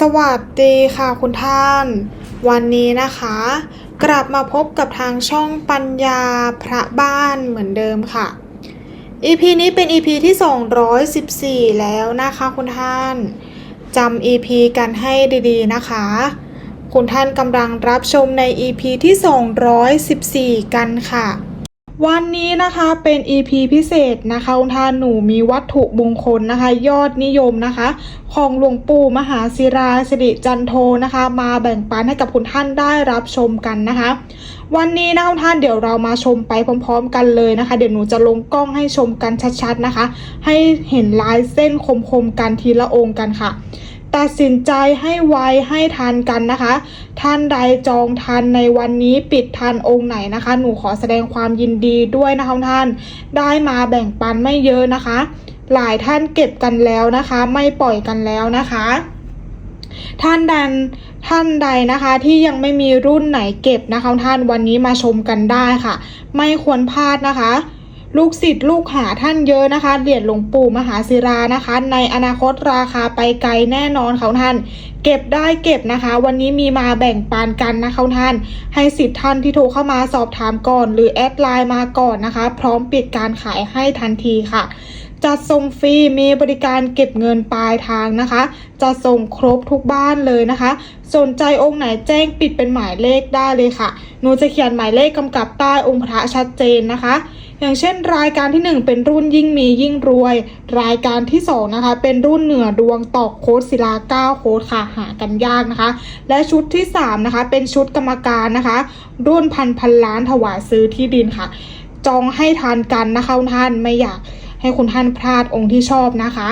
สวัสดีค่ะคุณท่าน วันนี้นะคะ กลับมาพบกับทางช่องปัญญาพระบ้านเหมือนเดิมค่ะ EP นี้เป็น EP ที่ 214 แล้วนะคะคุณท่านจำ EP กันให้ดีๆนะคะ คุณท่านกำลังรับชมใน EP ที่ 214 กันค่ะ วันนี้นะคะเป็น EP พิเศษนะคะคุณท่านหนูมีวัตถุมงคลนะคะ ยอดนิยมนะคะ ของหลวงปู่มหาศิราสิริจันโทนะคะ มาแบ่งปันให้กับคุณท่านได้รับชมกันนะคะ วันนี้นะคุณท่านเดี๋ยวเรามาชมไปพร้อม ๆ กันเลยนะคะ เดี๋ยวหนูจะลงกล้องให้ชมกันชัดๆนะคะ ให้เห็นลายเส้นคมๆกันทีละองค์กันค่ะ ตัดสินใจให้ไวให้ทันกันนะคะ ท่านใดจองทันในวันนี้ปิดทันองค์ไหนนะคะ หนูขอแสดงความยินดีด้วยนะคะท่าน ได้มาแบ่งปันไม่เยอะนะคะ หลายท่านเก็บกันแล้วนะคะ ไม่ปล่อยกันแล้วนะคะ ท่านดันท่านใดนะคะที่ยังไม่มีรุ่นไหนเก็บนะคะท่านวันนี้มาชมกันได้ค่ะ ไม่ควรพลาดนะคะ ลูกศิษย์ลูกหาท่านเยอะนะคะ เหรียญหลวงปู่มหาศิรานะคะ ในอนาคตราคาไปไกลแน่นอนเขาท่าน เก็บได้เก็บนะคะ วันนี้มีมาแบ่งปันกันนะคะท่าน ให้สิทธิ์ท่านที่โทรเข้ามาสอบถามก่อน หรือแอดไลน์มาก่อนนะคะ พร้อมปิดการขายให้ทันทีค่ะจัดส่งฟรีมีบริการเก็บเงินปลายทางนะคะ จะส่งครบทุกบ้านเลยนะคะ สนใจองค์ไหนแจ้งปิดเป็นหมายเลขได้เลยค่ะ หนูจะเขียนหมายเลขกำกับใต้องค์พระชัดเจนนะคะ อย่างเช่น รายการที่ 1 เป็นรุ่นยิ่งมียิ่งรวย รายการที่2นะคะเป็นรุ่นเหนือดวงตอกโค้ดศิลา9โค้ดค่ะหากันยากนะคะ และชุดที่3นะคะเป็นชุดกรรมการนะคะ รุ่นพันพันล้านถวายซื้อที่ดินค่ะ จองให้ทานกันนะคะท่านไม่อยากให้คุณท่านพลาดองค์ที่ชอบนะคะ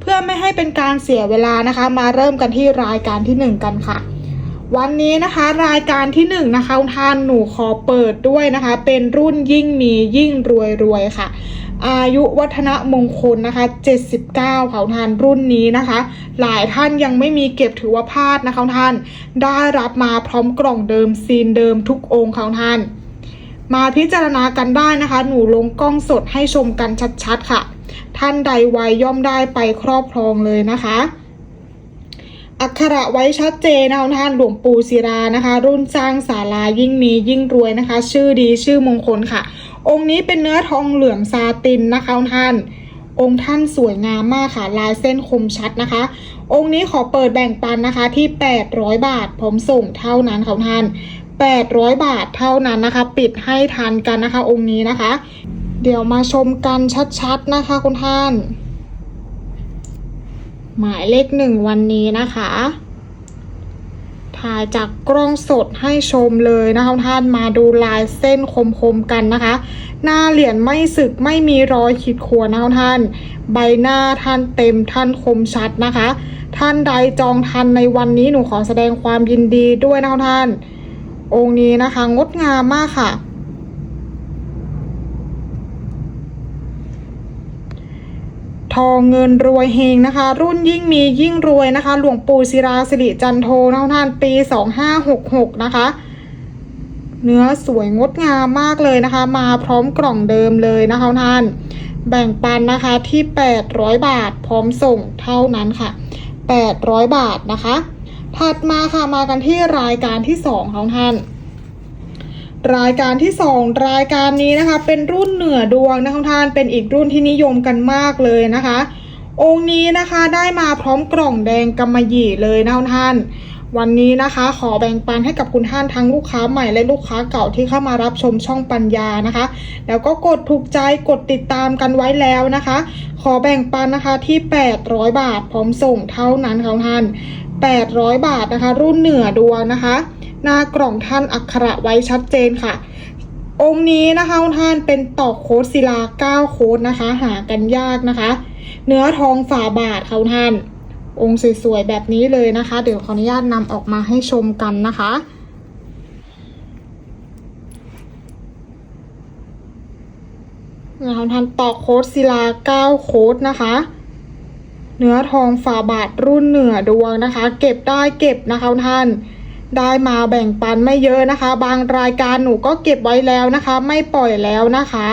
เพื่อไม่ให้เป็นการเสียเวลานะคะ มาเริ่มกันที่รายการที่ 1 กันค่ะ วันนี้นะคะรายการที่1นงนะคะคุณท่านหนูขอเปิดด้วยนะคะ เป็นรุ่นยิ่งมียิ่งรวยรวยค่ะ อายุวัฒนมงคลนะคะ 79ค่ะคุณท่านรุ่นนี้นะคะ หลายท่านยังไม่มีเก็บถือว่าพลาดนะคะท่าน ได้รับมาพร้อมกล่องเดิมซีนเดิมทุกองค์ค่ะท่าน มาพิจารณากันได้นะคะ หนูลงกล้องสดให้ชมกันชัดๆค่ะ ท่านใดไวย่อมได้ไปครอบครองเลยนะคะ อักขระไว้ชัดเจนนะคะท่านหลวงปู่ศิรานะคะ รุ่นสร้างศาลายิ่งมียิ่งรวยนะคะ ชื่อดีชื่อมงคลค่ะ องค์นี้เป็นเนื้อทองเหลืองซาตินนะคะท่านองค์ท่านสวยงามมากค่ะ ลายเส้นคมชัดนะคะ องค์นี้ขอเปิดแบ่งปันนะคะที่ 800 บาทพร้อมส่งเท่านั้นค่ะท่าน 800 บาทเท่านั้นนะคะ ปิดให้ทันกันนะคะ องค์นี้นะคะ เดี๋ยวมาชมกันชัดๆนะคะคุณท่าน หมายเลขหนึ่งวันนี้นะคะ ถ่ายจากกล้องสดให้ชมเลยนะคะท่านมาดูลายเส้นคมๆกันนะคะ หน้าเหรียญไม่สึกไม่มีรอยขีดข่วนนะคะท่าน ใบหน้าท่านเต็มท่านคมชัดนะคะ ท่านใดจองทันในวันนี้หนูขอแสดงความยินดีด้วยนะคะท่าน องค์นี้นะคะ งดงามมากค่ะ ทองเงินรวยเฮงนะคะ รุ่นยิ่งมียิ่งรวยนะคะ หลวงปู่ศิราสิริจันโทนะท่านปี 2566 นะคะ เนื้อสวยงดงามมากเลยนะคะ มาพร้อมกล่องเดิมเลยนะคะท่าน แบ่งปันนะคะที่ 800 บาทพร้อมส่งเท่านั้นค่ะ 800 บาทนะคะ ถัดมาค่ะมากันที่รายการที่2ของท่าน รายการที่ 2 รายการนี้นะคะ เป็นรุ่นเหนือดวงนะคะท่านเป็นอีกรุ่นที่นิยมกันมากเลยนะคะ องค์นี้นะคะได้มาพร้อมกล่องแดงกำมะหยี่เลยนะคะท่าน วันนี้นะคะขอแบ่งปันให้กับคุณท่านทั้งลูกค้าใหม่และลูกค้าเก่าที่เข้ามารับชมช่องปัญญานะคะ แล้วก็กดถูกใจกดติดตามกันไว้แล้วนะคะ ขอแบ่งปันนะคะที่ 800 บาทพร้อมส่งเท่านั้นค่ะท่าน800 บาทนะคะ รุ่นเหนือดวงนะคะ หน้ากล่องท่านอักขระไว้ชัดเจนค่ะ องค์นี้นะคะท่านเป็นตอกโคดศิลา9โคดนะคะ หากันยากนะคะ เนื้อทองฝาบาทค่ะท่าน องค์สวยๆแบบนี้เลยนะคะ เดี๋ยวขออนุญาตนำออกมาให้ชมกันนะคะนะคะท่านตอกโคดศิลา9โคดนะคะ เนื้อทองฝาบาทรุ่นเหนือดวงนะคะ เก็บได้เก็บนะคะท่าน ได้มาแบ่งปันไม่เยอะนะคะ บางรายการหนูก็เก็บไว้แล้วนะคะ ไม่ปล่อยแล้วนะคะ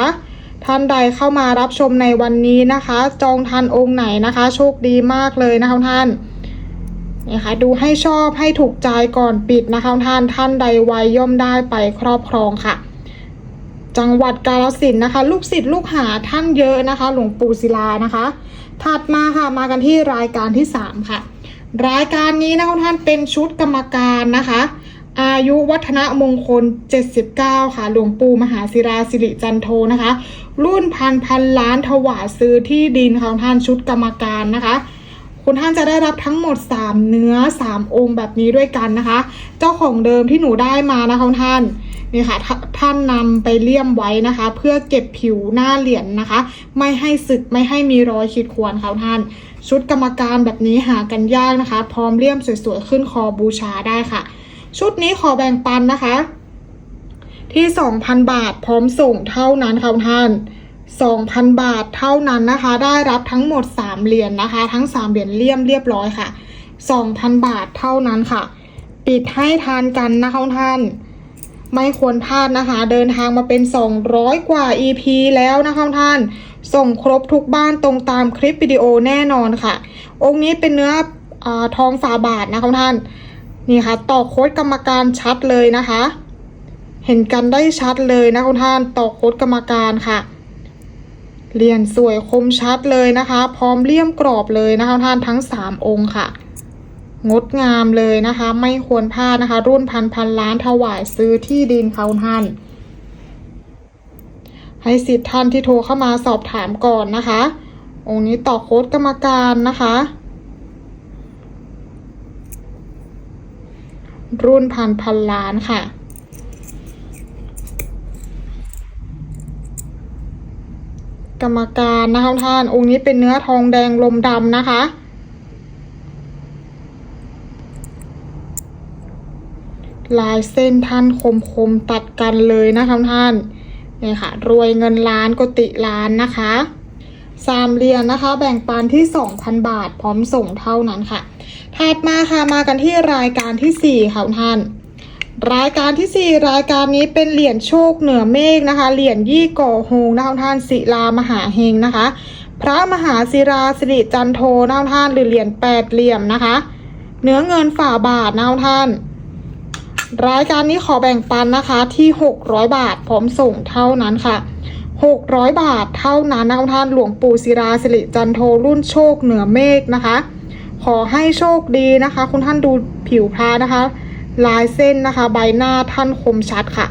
ท่านใดเข้ามารับชมในวันนี้นะคะ จองทันองค์ไหนนะคะ โชคดีมากเลยนะคะท่านนะคะดูให้ชอบให้ถูกใจก่อนปิดนะคะท่านท่านใดไวย่อมได้ไปครอบครองค่ะ จังหวัดกาฬสินนะคะ ลูกศิษย์ลูกหาท่านเยอะนะคะ หลวงปู่ศิลานะคะ ถัดมาค่ะมากันที่รายการที่3ค่ะ รายการนี้นะคะท่านเป็นชุดกรรมการนะคะ อายุวัฒนมงคล 79 ค่ะ หลวงปู่มหาศิราสิริจันโทนะคะ รุ่นพันพันล้านถวายซื้อที่ดินของท่านชุดกรรมการนะคะ คุณท่านจะได้รับทั้งหมด 3 เนื้อ 3 องค์แบบนี้ด้วยกันนะคะ เจ้าของเดิมที่หนูได้มานะคะท่านนี่ค่ะท่าท่านนำไปเลี่ยมไว้นะคะ เพื่อเก็บผิวหน้าเหรียญนนะคะ ไม่ให้สึกไม่ให้มีรอยขีดข่วนค่ะท่าน ชุดกรรมการแบบนี้หากันยากนะคะ พร้อมเลี่ยมสวยๆขึ้นคอบูชาได้ค่ะ ชุดนี้ขอแบ่งปันนะคะ ที่ 2,000 บาทพร้อมส่งเท่านั้นค่ะคุณท่าน 2,000 บาทเท่านั้นนะคะ ได้รับทั้งหมด 3 เหรียญนนะคะ ทั้ง 3 เหรียญเลี่ยมเรียบร้อยค่ะ 2,000 บาทเท่านั้นค่ะ ปิดให้ทานกันนะคะคุณท่าน ไม่ควรพลาดนะคะ เดินทางมาเป็น 200 กว่า EP แล้วนะคะท่าน ส่งครบทุกบ้านตรงตามคลิปวิดีโอแน่นอนค่ะ องค์นี้เป็นเนื้ออทองฝาบาทนะคะคุณท่าน นี่ค่ะ ต่อโค้ดกรรมการชัดเลยนะคะ เห็นกันได้ชัดเลยนะคุณท่าน ต่อโค้ดกรรมการค่ะ เรียนสวยคมชัดเลยนะคะ พร้อมเลี่ยมกรอบเลยนะคะท่านทั้ง 3 องค์ค่ะ งดงามเลยนะคะ ไม่ควรพลาดนะคะ รุ่นพันพันล้านถวายซื้อที่ดินเขาท่านให้สิทธิ์ท่านที่โทรเข้ามาสอบถามก่อนนะคะ องค์นี้ต่อโค้ดกรรมการนะคะ รุ่นพันพันล้านค่ะ กรรมการนะคะท่านองค์นี้เป็นเนื้อทองแดงลมดำนะคะ ลายเส้นท่านคมๆตัดกันเลยนะคะท่านนี่ค่ะ รวยเงินล้านกติล้านนะคะสามเหรียญนะคะ แบ่งปันที่ 2,000 บาท พร้อมส่งเท่านั้นค่ะถัดมาค่ะมากันที่รายการที่ 4 ค่ะคุณท่าน รายการที่ 4 รายการนี้เป็นเหรียญโชคเหนือเมฆนะคะ เหรียญยี่ก่อโฮงนะคะคุณท่านศิลามหาเฮงนะคะ พระมหาศิราสิริจันโทนะคะคุณท่านหรือเหรียญแปดเหลี่ยมนะคะ เนื้อเงินฝ่าบาทนะคะคุณท่าน รายการนี้ขอแบ่งปันนะคะที่ 600 บาทพร้อมส่งเท่านั้นค่ะ 600 บาทเท่านั้นนะคะท่านหลวงปู่ศิราสิริจันโทรุ่นโชคเหนือเมฆนะคะ ขอให้โชคดีนะคะ คุณท่านดูผิวพระนะคะ ลายเส้นนะคะ ใบหน้าท่านคมชัดค่ะ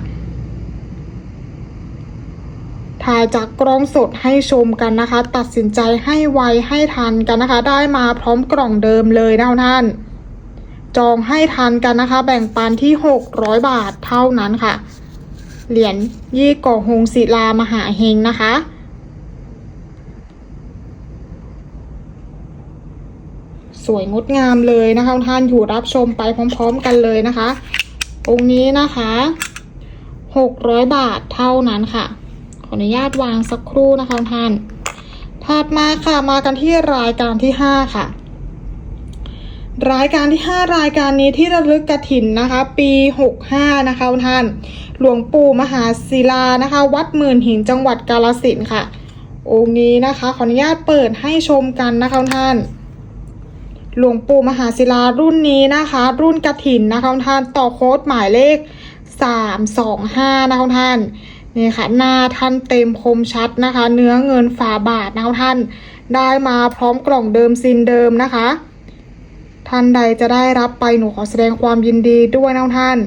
ถ่ายจากกล้องสดให้ชมกันนะคะ ตัดสินใจให้ไวให้ทันกันนะคะ ได้มาพร้อมกล่องเดิมเลยนะท่าน จองให้ทันกันนะคะ แบ่งปันที่ 600 บาทเท่านั้นค่ะ เหรียญยี่ก่อหงศิลามหาเฮงนะคะ สวยงดงามเลยนะคะท่านอยู่รับชมไปพร้อม ๆ กันเลยนะคะ องค์นี้นะคะ600บาทเท่านั้นค่ะ ขออนุญาตวางสักครู่นะคะท่านถัดมาค่ะมากันที่รายการที่5ค่ะรายการที่ 5 รายการนี้ที่ระลึกกระถินนะคะ ปี 65 นะคะท่าน หลวงปู่มหาศิลานะคะ วัดหมื่นหินจังหวัดกาลสินค่ะ องค์นี้นะคะ ขออนุญาตเปิดให้ชมกันนะคะท่าน หลวงปู่มหาศิลารุ่นนี้นะคะ รุ่นกระถินนะคะท่านต่อโค้ดหมายเลข 325 นะคะท่านนี่ค่ะหน้าท่านเต็มคมชัดนะคะ เนื้อเงินฝาบาทนะคะท่านได้มาพร้อมกล่องเดิมซินเดิมนะคะ ท่านใดจะได้รับไปหนูขอแสดงความยินดีด้วยนะท่าน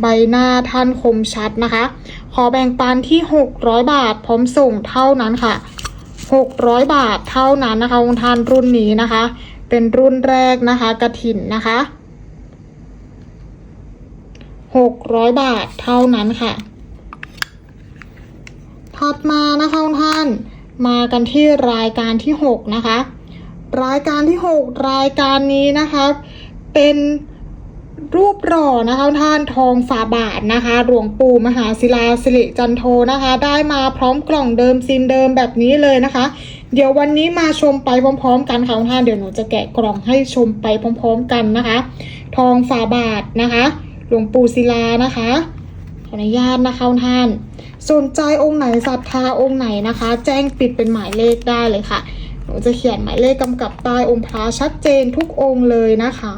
ใบหน้าท่านคมชัดนะคะ ขอแบ่งปันที่ 600 บาทพร้อมส่งเท่านั้นค่ะ 600 บาทเท่านั้นนะคะท่านรุ่นนี้นะคะ เป็นรุ่นแรกนะคะกระถินนะคะ600บาทเท่านั้นค่ะ ถัดมานะคะท่าน มากันที่รายการที่6นะคะ รายการที่6รายการนี้นะคะ เป็นรูปหล่อนะคะท่านทองฝาบาทนะคะ หลวงปู่มหาศิลาสิริจันโทนะคะ ได้มาพร้อมกล่องเดิมซินเดิมแบบนี้เลยนะคะ เดี๋ยววันนี้มาชมไปพร้อม ๆ กันค่ะท่านเดี๋ยวหนูจะแกะกล่องให้ชมไปพร้อม ๆ กันนะคะ ทองฝาบาทนะคะ หลวงปู่ศิลานะคะขออนุญาตนะคะท่าน สนใจองค์ไหนศรัทธาองค์ไหนนะคะ แจ้งปิดเป็นหมายเลขได้เลยค่ะหนูจะเขียนหมายเลขกำกับใต้องค์พระชัดเจนทุกองค์เลยนะคะ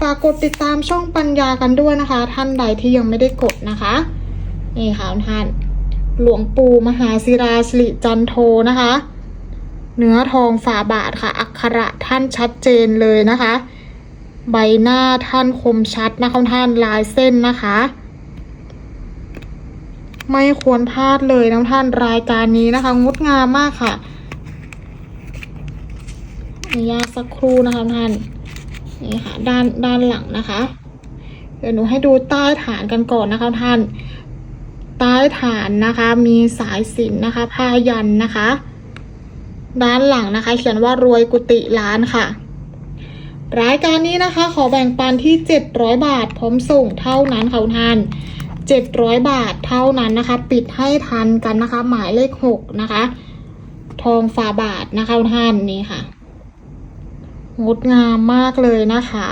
ฝากกดติดตามช่องปัญญากันด้วยนะคะ ท่านใดที่ยังไม่ได้กดนะคะนี่ค่ะท่าน หลวงปู่มหาศิราสิริจันโทนะคะ เนื้อทองฝาบาทค่ะ อักขระท่านชัดเจนเลยนะคะ ใบหน้าท่านคมชัดนะคะท่านลายเส้นนะคะ ไม่ควรพลาดเลยนะท่านรายการนี้นะคะ งดงามมากค่ะอนุญาตสักครู่นะคะท่านนี่ค่ะด้านด้านหลังนะคะ เดี๋ยวหนูให้ดูใต้ฐานกันก่อนนะคะท่าน ใต้ฐานนะคะ มีสายสิญจนนะคะผ้ายันนะคะ ด้านหลังนะคะ เขียนว่ารวยกุฏิล้านค่ะ รายการนี้นะคะ ขอแบ่งปันที่ 700 บาทพร้อมส่งเท่านั้นค่ะท่าน700 บาทเท่านั้นนะคะ ปิดให้ทันกันนะคะ หมายเลข 6 นะคะ ทองฝาบาทนะคะท่านนี่ค่ะงดงามมากเลยนะคะ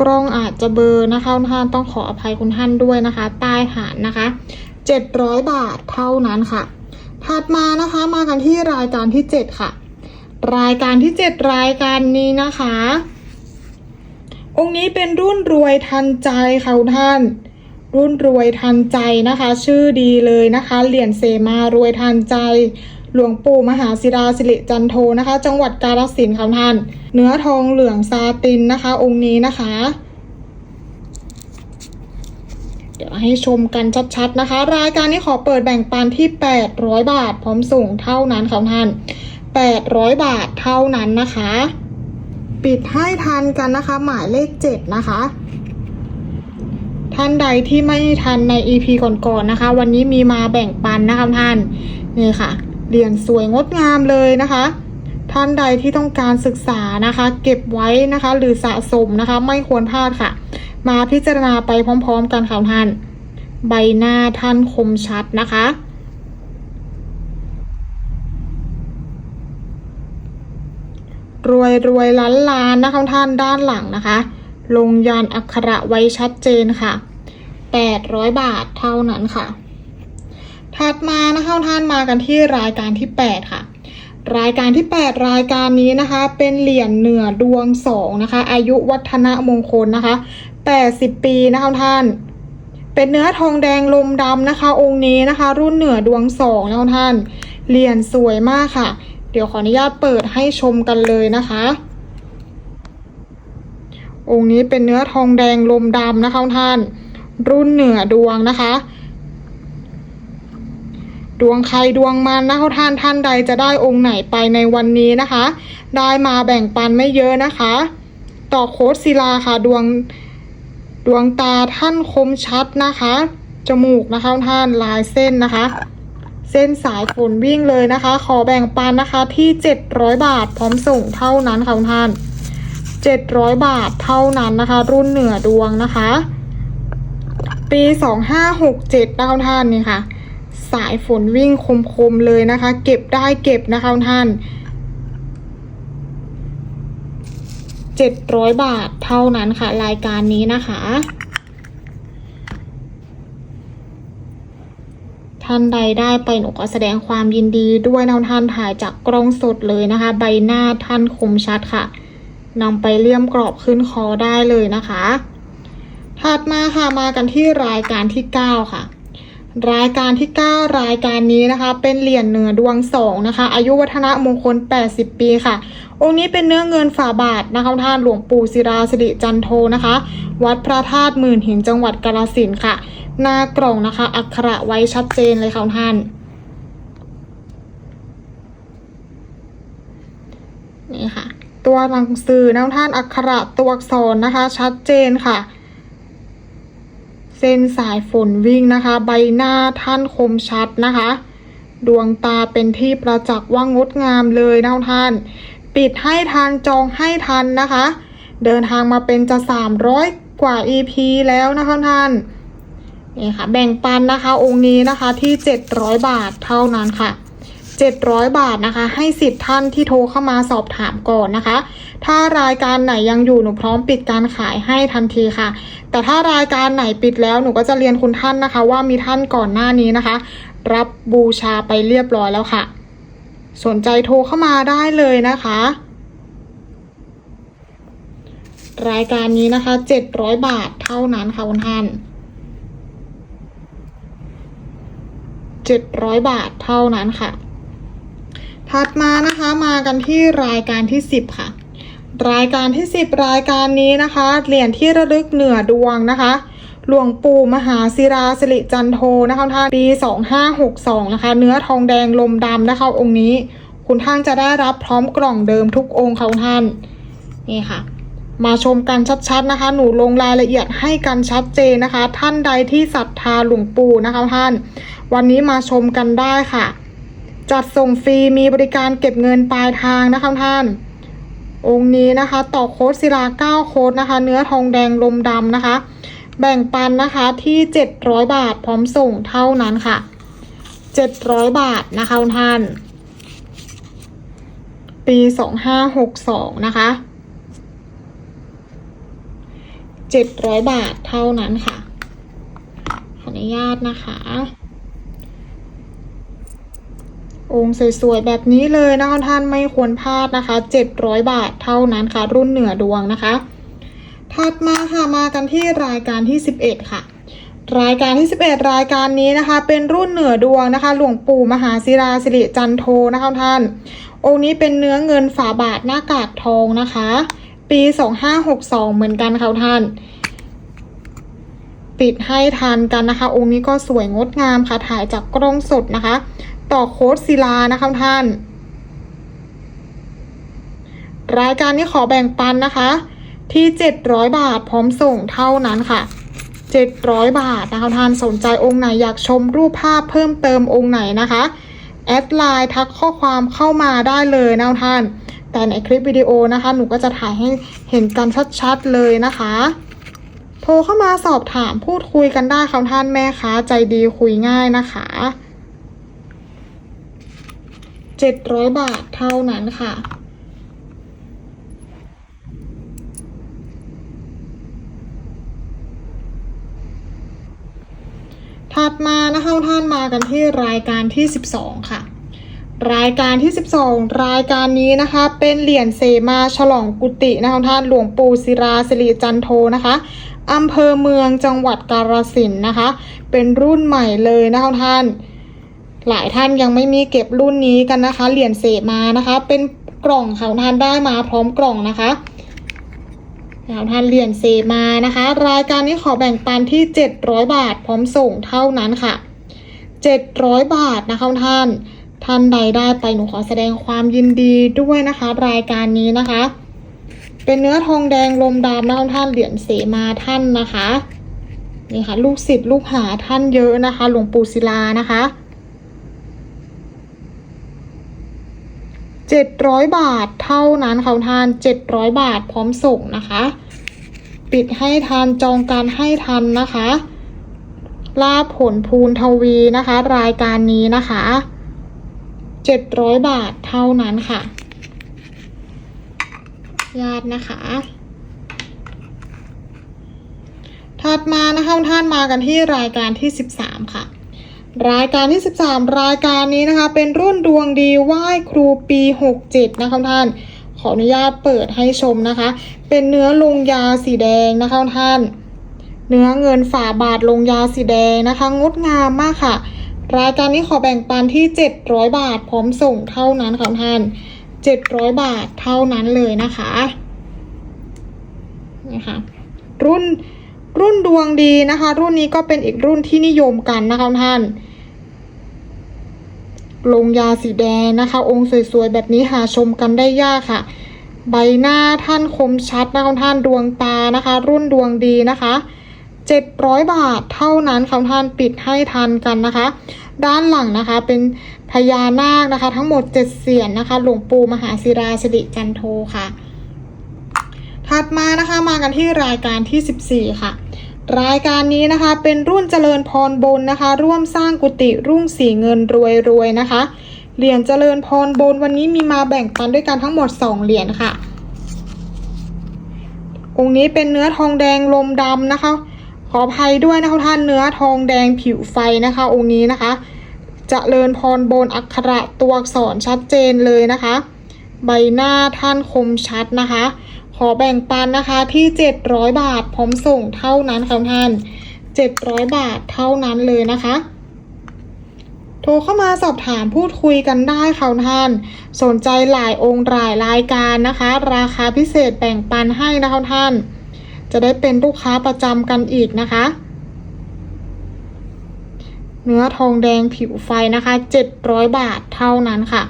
กล้องอาจจะเบอร์นะคะท่านต้องขออภัยคุณท่านด้วยนะคะใต้ฐานนะคะ 700 บาทเท่านั้นค่ะ ถัดมานะคะมากันที่รายการที่ 7 ค่ะ รายการที่ 7 รายการนี้นะคะ องค์นี้เป็นรุ่นรวยทันใจค่ะคุณท่าน รุ่นรวยทันใจนะคะ ชื่อดีเลยนะคะเหรียญเสมารวยทันใจ หลวงปู่มหาศิราสิริจันโทนะคะ จังหวัดกาฬสินธุ์ค่ะท่าน เนื้อทองเหลืองซาตินนะคะ องค์นี้นะคะ เดี๋ยวให้ชมกันชัดๆนะคะ รายการนี้ขอเปิดแบ่งปันที่ 800 บาท พร้อมส่งเท่านั้นค่ะท่าน 800 บาทเท่านั้นนะคะ ปิดให้ทันกันนะคะ หมายเลข 7 นะคะท่านใดที่ไม่ทันใน EP ก่อนๆนะคะ วันนี้มีมาแบ่งปันนะคะท่านนี่ค่ะ เหรียญสวยงดงามเลยนะคะ ท่านใดที่ต้องการศึกษานะคะ เก็บไว้นะคะ หรือสะสมนะคะ ไม่ควรพลาดค่ะ มาพิจารณาไปพร้อม ๆ กันค่ะท่าน ใบหน้าท่านคมชัดนะคะรวยรวยล้านล้านนะคะท่านด้านหลังนะคะ ลงยันอักขระไว้ชัดเจนค่ะ 800 บาทเท่านั้นค่ะ ถัดมานะคะท่านมากันที่รายการที่ 8 ค่ะ รายการที่ 8 รายการนี้นะคะ เป็นเหรียญเหนือดวงสองนะคะ อายุวัฒนมงคลนะคะ 80 ปีนะคะท่าน เป็นเนื้อทองแดงลมดำนะคะ องค์นี้นะคะ รุ่นเหนือดวงสองนะคะท่านเหรียญสวยมากค่ะ เดี๋ยวขออนุญาตเปิดให้ชมกันเลยนะคะ องค์นี้เป็นเนื้อทองแดงลมดำนะคะท่าน รุ่นเหนือดวงนะคะ ดวงใครดวงมันนะคะท่านท่านใดจะได้องค์ไหนไปในวันนี้นะคะ ได้มาแบ่งปันไม่เยอะนะคะ ต่อโคดศิลาค่ะดวงดวงตาท่านคมชัดนะคะ จมูกนะคะท่านลายเส้นนะคะ เส้นสายฝนวิ่งเลยนะคะ ขอแบ่งปันนะคะที่ 700 บาทพร้อมส่งเท่านั้นค่ะท่าน 700 บาทเท่านั้นนะคะ รุ่นเหนือดวงนะคะ ปี 2567นะคะท่านนี่ค่ะ สายฝนวิ่งคมๆเลยนะคะ เก็บได้เก็บนะคะท่าน700บาทเท่านั้นค่ะ รายการนี้นะคะ ท่านใดได้ไปหนูก็แสดงความยินดีด้วยนะท่านถ่ายจากกล้องสดเลยนะคะ ใบหน้าท่านคมชัดค่ะนำไปเลี่ยมกรอบขึ้นคอได้เลยนะคะ ถัดมาค่ะมากันที่รายการที่ 9 ค่ะ รายการที่ 9 รายการนี้นะคะ เป็นเหรียญเหนือดวงสองนะคะ อายุวัฒนะมงคล 80 ปีค่ะ องค์นี้เป็นเนื้อเงินฝาบาทนะคะท่านหลวงปู่ศิราสิริจันโทนะคะ วัดพระธาตุหมื่นหินจังหวัดกาฬสินค่ะ หน้ากล่องนะคะ อักขระไว้ชัดเจนเลยค่ะท่านนี่ค่ะ ตัวหนังสือนะท่านอักขระตัวอักษรนะคะ ชัดเจนค่ะ ส้นสายฝนวิ่งนะคะ ใบหน้าท่านคมชัดนะคะ ดวงตาเป็นที่ประจักษ์ว่างดงามเลยนะท่าน ปิดให้ทันจองให้ทันนะคะ เดินทางมาเป็นจะ300กว่า EP แล้วนะคะท่านนี่ค่ะแบ่งปันนะคะองค์นี้นะคะที่ 700 บาทเท่านั้นค่ะ 700 บาทนะคะ ให้สิทธิ์ท่านที่โทรเข้ามาสอบถามก่อนนะคะ ถ้ารายการไหนยังอยู่หนูพร้อมปิดการขายให้ทันทีค่ะ แต่ถ้ารายการไหนปิดแล้วหนูก็จะเรียนคุณท่านนะคะ ว่ามีท่านก่อนหน้านี้นะคะ รับบูชาไปเรียบร้อยแล้วค่ะ สนใจโทรเข้ามาได้เลยนะคะรายการนี้นะคะ 700 บาทเท่านั้นค่ะคุณท่าน 700 บาทเท่านั้นค่ะ ถัดมานะคะมากันที่รายการที่ 10 ค่ะ รายการที่ 10 รายการนี้นะคะ เหรียญที่ระลึกเหนือดวงนะคะ หลวงปู่มหาศิราสิริจันโทนะคะท่านปี 2562 นะคะ เนื้อทองแดงลมดำนะคะ องค์นี้ คุณท่านจะได้รับพร้อมกล่องเดิมทุกองค์ค่ะท่าน นี่ค่ะ มาชมกันชัดๆนะคะ หนูลงรายละเอียดให้กันชัดเจนนะคะ ท่านใดที่ศรัทธาหลวงปู่นะคะท่าน วันนี้มาชมกันได้ค่ะ จัดส่งฟรีมีบริการเก็บเงินปลายทางนะคะท่าน องค์นี้นะคะ ต่อโคดศิลา9โคดนะคะ เนื้อทองแดงลมดำนะคะ แบ่งปันนะคะที่ 700 บาทพร้อมส่งเท่านั้นค่ะ 700 บาทนะคะท่าน ปี 2562 นะคะ 700 บาทเท่านั้นค่ะ ขออนุญาตนะคะ องค์สวยๆแบบนี้เลยนะคะท่านไม่ควรพลาดนะคะ 700 บาทเท่านั้นค่ะ รุ่นเหนือดวงนะคะ ถัดมาค่ะมากันที่รายการที่ 11 ค่ะ รายการที่ 11 รายการนี้นะคะ เป็นรุ่นเหนือดวงนะคะ หลวงปู่มหาศิราสิริจันโทนะคะท่าน องค์นี้เป็นเนื้อเงินฝาบาทหน้ากากทองนะคะ ปี 2562 เหมือนกันค่ะท่านปิดให้ทานกันนะคะ องค์นี้ก็สวยงดงามค่ะถ่ายจากกล้องสดนะคะ ต่อโค้ดศิลานะคะท่าน รายการนี้ขอแบ่งปันนะคะ ที่700บาทพร้อมส่งเท่านั้นค่ะ700บาทนะคะท่านสนใจองค์ไหนอยากชมรูปภาพเพิ่มเติมองค์ไหนนะคะแอดไลน์ทักข้อความเข้ามาได้เลยนะท่าน แต่ในคลิปวิดีโอนะคะ หนูก็จะถ่ายให้เห็นกันชัดๆเลยนะคะ โทรเข้ามาสอบถามพูดคุยกันได้ค่ะท่านแม่ค้าใจดีคุยง่ายนะคะ 700 บาทเท่านั้นค่ะถัดมานะคะท่านมากันที่รายการที่ 12 ค่ะ รายการที่ 12 รายการนี้นะคะ เป็นเหรียญเสมาฉลองกุฏินะคะท่านหลวงปู่ศิราสิริจันโทนะคะอำเภอเมืองจังหวัดกาฬสินธ์นะคะ เป็นรุ่นใหม่เลยนะคะท่าน หลายท่านยังไม่มีเก็บรุ่นนี้กันนะคะ เหรียญเสมานะคะ เป็นกล่องเขาทานได้มาพร้อมกล่องนะคะเราทานเหรียญเสมานะคะ รายการนี้ขอแบ่งปันที่ 700 บาทพร้อมส่งเท่านั้นค่ะ 700 บาทนะคะท่าน ท่านใดได้ไปหนูขอแสดงความยินดีด้วยนะคะ รายการนี้นะคะ เป็นเนื้อทองแดงลมดำนะคะท่านเหรียญเสมาท่านนะคะนี่ค่ะ ลูกศิษย์ลูกหาท่านเยอะนะคะ หลวงปู่ศิลานะคะ เจ็ดร้อยบาทเท่านั้นค่ะท่านเจ็ดร้อยบาทพร้อมส่งนะคะ ปิดให้ทันจองการให้ทันนะคะ ลาผลภูนทวีนะคะ รายการนี้นะคะเจ็ดร้อยบาทเท่านั้นค่ะ ญาตินะคะ ถัดมานะคะท่านมากันที่รายการที่ 13 ค่ะ รายการที่ 13 รายการนี้นะคะ เป็นรุ่นดวงดีไหว้ครูปี 67 นะคะท่าน ขออนุญาตเปิดให้ชมนะคะ เป็นเนื้อลงยาสีแดงนะคะท่าน เนื้อเงินฝาบาทลงยาสีแดงนะคะ งดงามมากค่ะ รายการนี้ขอแบ่งปันที่ 700 บาทพร้อมส่งเท่านั้นค่ะท่าน 700 บาทเท่านั้นเลยนะคะนะคะรุ่น รุ่นดวงดีนะคะ รุ่นนี้ก็เป็นอีกรุ่นที่นิยมกันนะคะท่าน ลงยาสีแดงนะคะ องค์สวยๆแบบนี้หาชมกันได้ยากค่ะ ใบหน้าท่านคมชัดนะคะท่านดวงตานะคะ รุ่นดวงดีนะคะ700บาทเท่านั้นค่ะท่านปิดให้ทันกันนะคะ ด้านหลังนะคะเป็นพญานาคนะคะ ทั้งหมด7เสียนนะคะ หลวงปู่มหาศิราสิริจันโทค่ะ ถัดมานะคะมากันที่รายการที่14ค่ะ รายการนี้นะคะเป็นรุ่นเจริญพรบนนะคะ ร่วมสร้างกุฏิรุ่งสีเงินรวยรวยนะคะ เหรียญเจริญพรบนวันนี้มีมาแบ่งปันด้วยกันทั้งหมด 2 เหรียญค่ะ องค์นี้เป็นเนื้อทองแดงลมดำนะคะ ขออภัยด้วยนะคะท่านเนื้อทองแดงผิวไฟนะคะ องค์นี้นะคะเจริญพรบนอักขระตัวอักษรชัดเจนเลยนะคะ ใบหน้าท่านคมชัดนะคะ ขอแบ่งปันนะคะที่ 700 บาทพร้อมส่งเท่านั้นค่ะท่าน700 บาทเท่านั้นเลยนะคะ โทรเข้ามาสอบถามพูดคุยกันได้ค่ะท่าน สนใจหลายองค์หลายรายการนะคะ ราคาพิเศษแบ่งปันให้นะคะท่าน จะได้เป็นลูกค้าประจำกันอีกนะคะ เนื้อทองแดงผิวไฟนะคะ 700 บาทเท่านั้นค่ะ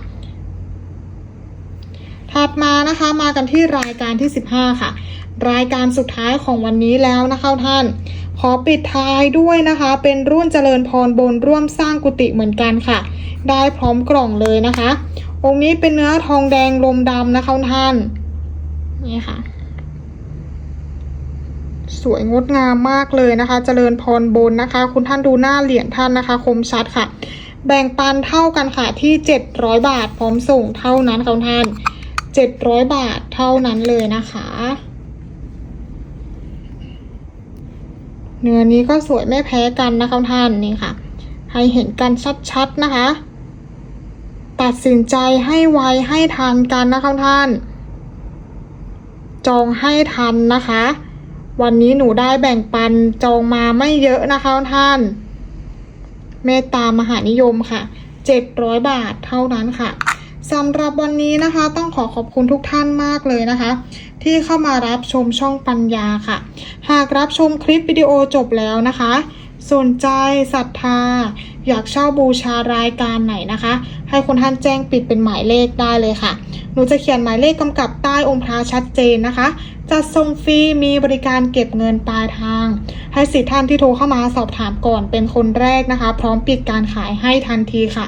ถัดมานะคะมากันที่รายการที่ 15 ค่ะ รายการสุดท้ายของวันนี้แล้วนะคะท่าน ขอปิดท้ายด้วยนะคะ เป็นรุ่นเจริญพรบนร่วมสร้างกุฏิเหมือนกันค่ะ ได้พร้อมกล่องเลยนะคะ องค์นี้เป็นเนื้อทองแดงลมดำนะคะท่านนี่ค่ะ สวยงดงามมากเลยนะคะ เจริญพรบนนะคะ คุณท่านดูหน้าเหรียญท่านนะคะ คมชัดค่ะ แบ่งปันเท่ากันค่ะที่ 700 บาทพร้อมส่งเท่านั้นค่ะท่าน 700 บาทเท่านั้นเลยนะคะ เนื้อนี้ก็สวยไม่แพ้กันนะคะท่านนี่ค่ะ ให้เห็นกันชัดๆนะคะ ตัดสินใจให้ไวให้ทันกันนะคะท่าน จองให้ทันนะคะ วันนี้หนูได้แบ่งปันจองมาไม่เยอะนะคะท่าน เมตตามหานิยมค่ะ 700 บาทเท่านั้นค่ะ สำหรับวันนี้นะคะต้องขอขอบคุณทุกท่านมากเลยนะคะ ที่เข้ามารับชมช่องปัญญาค่ะ หากรับชมคลิปวิดีโอจบแล้วนะคะ สนใจศรัทธา อยากเช่าบูชารายการไหนนะคะ ให้คุณท่านแจ้งปิดเป็นหมายเลขได้เลยค่ะ หนูจะเขียนหมายเลขกำกับใต้องค์พระชัดเจนนะคะจัดส่งฟรีมีบริการเก็บเงินปลายทาง ให้สิทธิท่านที่โทรเข้ามาสอบถามก่อนเป็นคนแรกนะคะ พร้อมปิดการขายให้ทันทีค่ะ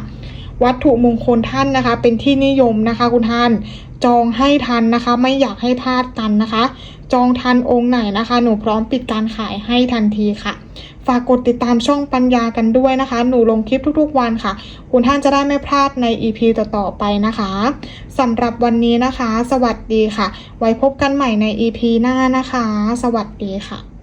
วัตถุมงคลท่านนะคะ เป็นที่นิยมนะคะ คุณท่านจองให้ทันนะคะ ไม่อยากให้พลาดกันนะคะ จองทันองค์ไหนนะคะ หนูพร้อมปิดการขายให้ทันทีค่ะ ฝากกดติดตามช่องปัญญากันด้วยนะคะ หนูลงคลิปทุกๆวันค่ะ คุณท่านจะได้ไม่พลาดใน EP ต่อๆไปนะคะสำหรับวันนี้นะคะ สวัสดีค่ะ ไว้พบกันใหม่ใน EP หน้านะคะ สวัสดีค่ะ